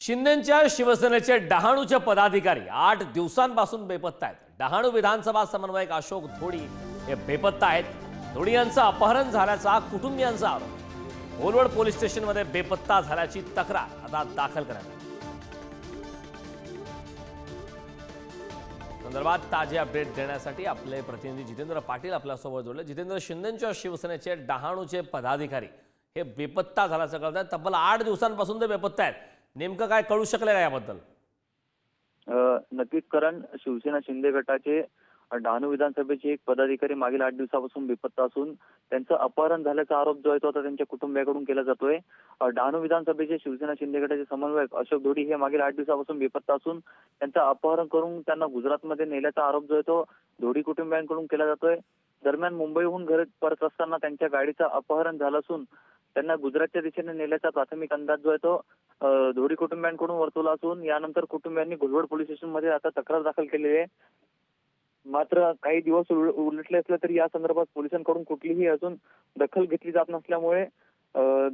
शिंदेच्या शिवसेनेचे डहाणूचे पदाधिकारी आठ दिवसांपासून बेपत्ता आहेत. डहाणू विधानसभा समन्वयक अशोक धोडी हे बेपत्ता आहेत. धोडी यांचं अपहरण झाल्याचा कुटुंबियांचा आरोप. ओलवड पोलीस स्टेशनमध्ये बेपत्ता झाल्याची तक्रार आता दाखल करण्यात संदर्भात ताजे अपडेट देण्यासाठी आपले प्रतिनिधी जितेंद्र पाटील आपल्यासोबत जोडले. जितेंद्र शिंदेच्या शिवसेनेचे डहाणूचे पदाधिकारी हे बेपत्ता झाल्याचं कळत आहे तब्बल आठ दिवसांपासून ते बेपत्ता आहेत. नेमकं काय कळू शकलं का याबद्दल? नक्कीच कारण शिवसेना शिंदे गटाचे डहाणू विधानसभेचे एक पदाधिकारी मागील आठ दिवसापासून बेपत्ता असून त्यांचं अपहरण झाल्याचा आरोप जो आहे तो आता त्यांच्या कुटुंबियाकडून केला जातोय. डहाणू विधानसभेचे शिवसेना शिंदे गटाचे समन्वयक अशोक धोडी हे मागील आठ दिवसापासून बेपत्ता असून त्यांचं अपहरण करून त्यांना गुजरातमध्ये नेल्याचा आरोप जो आहे तो धोडी कुटुंबियांकडून केला जातोय. दरम्यान मुंबईहून घरी परत असताना त्यांच्या गाडीचं अपहरण झालं असून त्यांना गुजरातच्या दिशेने नेल्याचा प्राथमिक अंदाज जो आहे तो धोडी कुटुंबियांकडून वर्तवला असून यानंतर कुटुंबियांनी घोलवड पोलीस स्टेशनमध्ये आता तक्रार दाखल केलेली आहे. मात्र काही दिवस उल- उलटले असले तरी या संदर्भात पोलिसांकडून कुठलीही अजून दखल घेतली जात नसल्यामुळे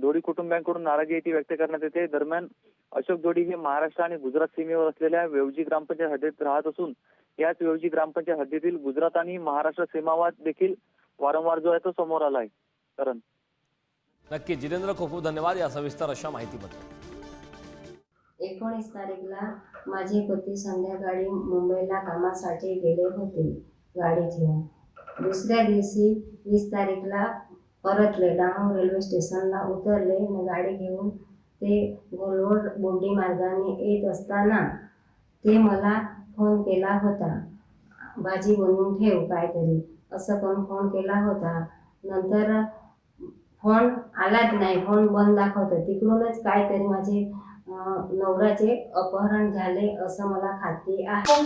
धोडी कुटुंबियांकडून नाराजी ती व्यक्त करण्यात येते. दरम्यान अशोक जोडी हे महाराष्ट्र आणि गुजरात सीमेवर असलेल्या वेवजी ग्रामपंचायत हद्दीत राहत असून याच वेवजी ग्रामपंचायत हद्दीतील गुजरात आणि महाराष्ट्र सीमावाद देखील वारंवार जो आहे तो समोर आला आहे. कारण नक्की जितेंद्र खूप खूप धन्यवाद या सविस्तर अशा माहितीबद्दल. एकोणीस तारीखला माझे पती संध्याकाळी मुंबईला कामासाठी गेले होते गाडी घेऊन. दुसऱ्या दिवशी वीस तारीखला परतले डहाणू रेल्वे स्टेशनला उतरले गाडी घेऊन ते गोलवड बोंडी मार्गाने येत असताना ते मला फोन केला होता. भाजी बनवून ठेव काहीतरी. असं पण फोन केला होता. नंतर फोन आलाच नाही फोन बंद दाखवतं. तिकडूनच काहीतरी माझे नवऱ्याचे अपहरण झाले असं मला खात्री आहे.